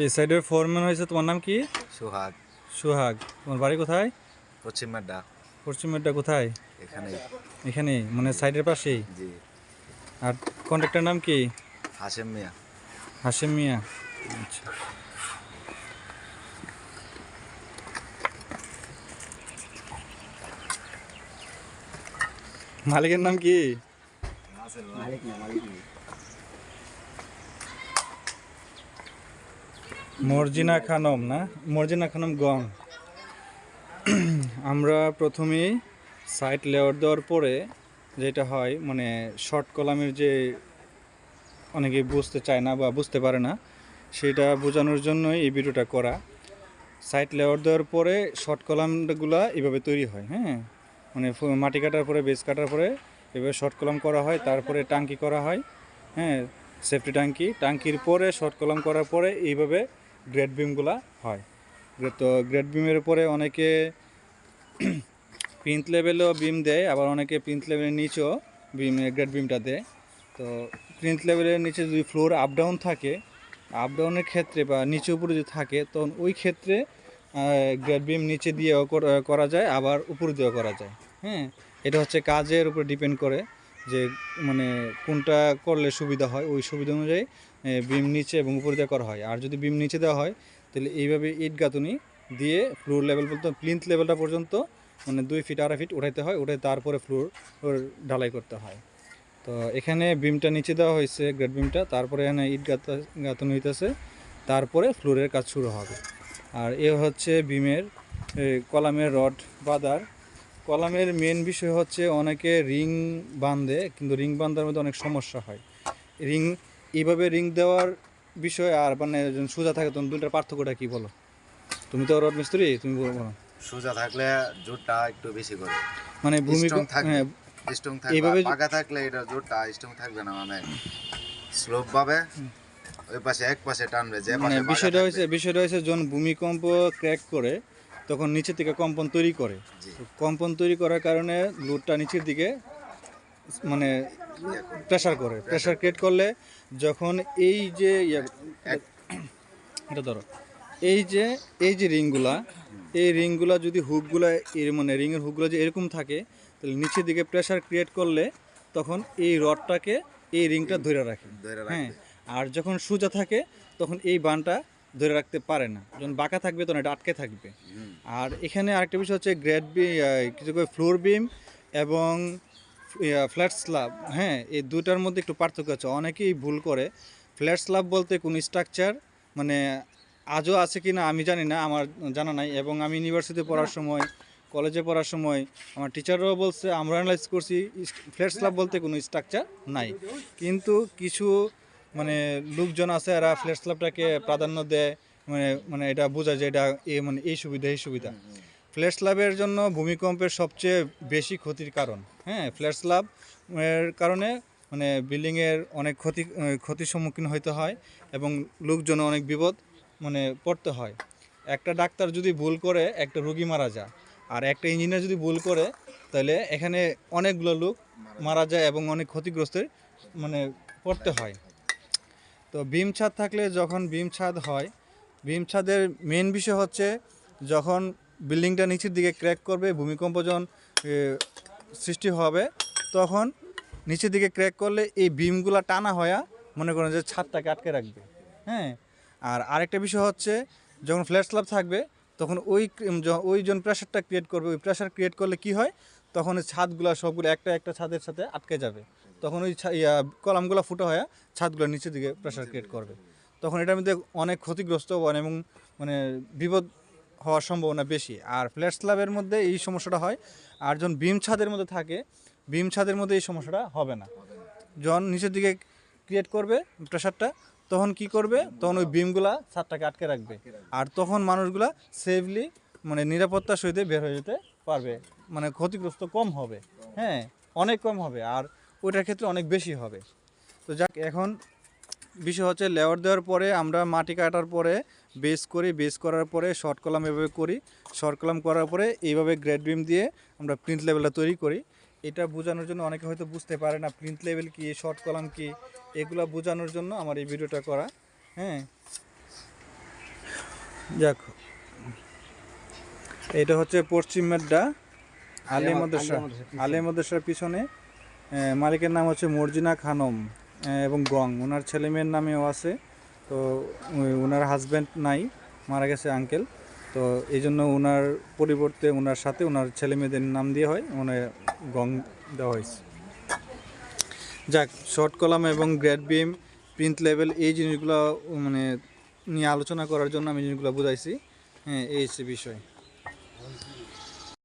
এই সাইডের ফোরম্যান হয়েছে তোমার নাম কি? সোহাগ। সুহাগ। তোমার বাড়ি কোথায়? পশ্চিম মাড্ডা। পশ্চিম মেটটা কোথায়? এখানে এখানে মানে সাইডের পাশেই? জি। আর কন্ট্রাক্টর নাম কি? হাসেম মিয়া। হাসিম মিয়া। আচ্ছা। মালিকের নাম কি? মর্জিনা খানম না? মর্জিনা খানম গং। আমরা প্রথমেই সাইট লেয়ার দেওয়ার পরে যেটা হয় মানে শর্ট কলামের যে অনেকে বুঝতে চায় না বা বুঝতে পারে না, সেটা বোঝানোর জন্যই এই ভিডিওটা করা। সাইট লেয়ার দেওয়ার পরে শর্ট কলামগুলো এভাবে তৈরি হয় হ্যাঁ? মানে মাটি কাটার পরে বেস কাটার পরে এভাবে শর্ট কলাম করা হয়, তারপরে টাঙ্কি করা হয় হ্যাঁ? সেফটি টাঙ্কি। টাঙ্কির পরে শর্ট কলাম করার পরে এইভাবে গ্রেড বিমগুলা হয়। তো গ্রেড বিমের উপরে অনেকে প্রিন্ট লেভেলও বিম দেয়, আবার অনেকে প্রিন্ট লেভেলের নিচেও বিম, গ্রেড বিমটা দেয়। তো প্রিন্ট লেভেলের নিচে যদি ফ্লোর আপ ডাউন থাকে, আপ ডাউনের ক্ষেত্রে বা নিচে উপরে যদি থাকে, তখন ওই ক্ষেত্রে গ্রেড বিম নিচে দিয়েও কর- করা যায়, আবার উপর দিয়েও করা যায়। হ্যাঁ এটা হচ্ছে কাজের উপর ডিপেন্ড করে যে মানে কোনটা করলে সুবিধা হয়, ওই সুবিধা অনুযায়ী বিম নিচে এবং উপর দিয়ে করা হয়। আর যদি বিম নিচে দেওয়া হয়, তাহলে এইভাবে ইট গাঁথুনি দিয়ে ফ্লোর লেভেল পর্যন্ত প্লিন্থ লেভেলটা পর্যন্ত মানে দুই ফিট আড়াই ফিট উঠাইতে হয় উঠে তারপরে ফ্লোর ঢালাই করতে হয়। তো এখানে বিমটা নিচে দেওয়া হয়েছে গ্রেড বিমটা, তারপরে এখানে ইট গাঁথা, গাঁথুনি হইতেছে, তারপরে ফ্লোরের কাজ শুরু হবে। আর এ হচ্ছে বিমের কলামের রড, বাদার। কলামের মেন বিষয় হচ্ছে অনেকে রিং বাঁধে, কিন্তু রিং বাঁধার মধ্যে অনেক সমস্যা হয়। রিং এইভাবে রিং দেওয়ার বিষয় আর মানে সোজা থাকে তখন দুটার পার্থক্যটা কি বলো? তুমি তো রড মিস্ত্রি তুমি বলো। সোজা থাকলে জোরটা একটু বেশি করে। মানে ভূমি হ্যাঁ স্ট্রং থাকবে। এইভাবে পাকা থাকলে এটা জোরটা স্ট্রং থাকবে না মানে স্লোপ পাবে। ওই পাশে এক পাশে টানবে যে মানে বিষয়টা হয়েছে বিষয়টা হয়েছে যখন ভূমিকম্প ক্র্যাক করে তখন নিচে থেকে কম্পন তৈরি করে। কম্পন তৈরি করার কারণে লোডটা নিচের দিকে মানে প্রেশার করে। প্রেশার ক্রিয়েট করলে যখন এই যে এটা ধরো এই যে এই যে রিংগুলা এই রিংগুলা যদি হুকগুলা এর মানে রিংয়ের হুকগুলো যে এরকম থাকে তাহলে নিচের দিকে প্রেশার ক্রিয়েট করলে তখন এই রডটাকে এই রিংটা ধরে রাখে। হ্যাঁ আর যখন সোজা থাকে তখন এই বানটা ধরে রাখতে পারে না। যখন বাঁকা থাকবে তখন এটা আটকে থাকবে। আর এখানে আরেকটা বিষয় হচ্ছে গ্রেড বি কিছু করে ফ্লোর বিম এবং ফ্ল্যাট স্ল্যাব হ্যাঁ এই দুটার মধ্যে একটু পার্থক্য আছে। অনেকেই ভুল করে। ফ্ল্যাট স্ল্যাব বলতে কোন স্ট্রাকচার মানে আজও আছে কি না আমি জানি না, আমার জানা নাই। এবং আমি ইউনিভার্সিটিতে পড়ার সময় কলেজে পড়ার সময়, আমার টিচাররাও বলছে, আমরা অ্যানালাইজ করছি ফ্ল্যাট স্ল্যাব বলতে কোনো স্ট্রাকচার নাই। কিন্তু কিছু মানে লোকজন আছে, এরা ফ্ল্যাট স্ল্যাবটাকে প্রাধান্য দেয় মানে মানে এটা বোঝায় যে এটা এ মানে এই সুবিধা এই সুবিধা। ফ্ল্যাট স্ল্যাবের জন্য ভূমিকম্পের সবচেয়ে বেশি ক্ষতির কারণ। হ্যাঁ ফ্ল্যাট স্ল্যাব এর কারণে মানে বিল্ডিংয়ের অনেক ক্ষতি ক্ষতির সম্মুখীন হইতে হয় এবং লোকজন অনেক বিপদ মানে পড়তে হয়। একটা ডাক্তার যদি ভুল করে, একটা রোগী মারা যায় আর একটা ইঞ্জিনিয়ার যদি ভুল করে, তাহলে এখানে অনেকগুলো লোক মারা যায় এবং অনেক ক্ষতিগ্রস্তের মানে পড়তে হয়। তো বিম ছাদ থাকলে যখন বিম ছাদ হয় বিম ছাদের মেন বিষয় হচ্ছে যখন বিল্ডিংটা নিচের দিকে ক্র্যাক করবে, ভূমিকম্প যখন সৃষ্টি হবে, তখন নিচের দিকে ক্র্যাক করলে এই বিমগুলা টানা হয়ে মনে করেন যে ছাদটাকে আটকে রাখবে। হ্যাঁ? আর আরেকটা বিষয় হচ্ছে, যখন ফ্ল্যাট স্ল্যাব থাকবে, তখন ওই ওই জন প্রেশারটা ক্রিয়েট করবে, ওই প্রেশার ক্রিয়েট করলে কি হয়? তখন ছাদগুলো সবগুলো একটা একটা ছাদের সাথে আটকে যাবে। তখন ওই কলামগুলো ফুটো হয়ে ছাদগুলো নিচের দিকে প্রেশার ক্রিয়েট করবে। তখন এটার মধ্যে অনেক ক্ষতিগ্রস্ত এবং মানে বিপদ হওয়ার সম্ভাবনা বেশি। আর ফ্ল্যাট স্ল্যাবের মধ্যে এই সমস্যাটা হয়। আর যখন বিম ছাদের মধ্যে থাকে বিম ছাদের মধ্যে এই সমস্যাটা হবে না। যখন নিচের দিকে ক্রিয়েট করবে প্রেশারটা তখন কি করবে? তখন ওই বিমগুলা ছাদটাকে আটকে রাখবে। আর তখন মানুষগুলা সেফলি মানে নিরাপত্তার সহিত বের হয়ে যেতে পারবে। মানে ক্ষতিগ্রস্ত কম হবে। হ্যাঁ অনেক কম হবে। আর ওইটার ক্ষেত্রে অনেক বেশি হবে। তো যাক, এখন বিষয় হচ্ছে লেয়ার দেওয়ার পরে আমরা মাটি কাটার পরে বেস করি বেস করার পরে শর্ট কলাম এভাবে করি। শর্ট কলাম করার পরে এইভাবে গ্রেড বিম দিয়ে আমরা প্রিন্ট লেভেলটা তৈরি করি। এটা বোঝানোর জন্য অনেকে হয়তো বুঝতে পারে না প্রিন্ট লেভেল কি শর্ট কলাম কি এগুলো বোঝানোর জন্য আমার এই ভিডিওটা করা। হ্যাঁ। যাক। এটা হচ্ছে পশ্চিম মেড্ডা আলী মাদ্রাসা। আলী মাদ্রাসার পিছনে মালিকের নাম হচ্ছে মর্জিনা খানম এবং গং। ওনার ছেলেমেয়ের নামেও আছে। তো ওনার হাজব্যান্ড নাই, মারা গেছে আঙ্কেল তো এই জন্য ওনার পরিবর্তে ওনার সাথে ওনার ছেলে মেয়েদের নাম দিয়ে হয় মানে গং দেওয়া হয়েছে। যাক শর্ট কলাম এবং গ্রেড বিম প্রিন্ট লেভেল এই জিনিসগুলো মানে নিয়ে আলোচনা করার জন্য আমি জিনিসগুলো বুঝাইছি। হ্যাঁ এই বিষয়।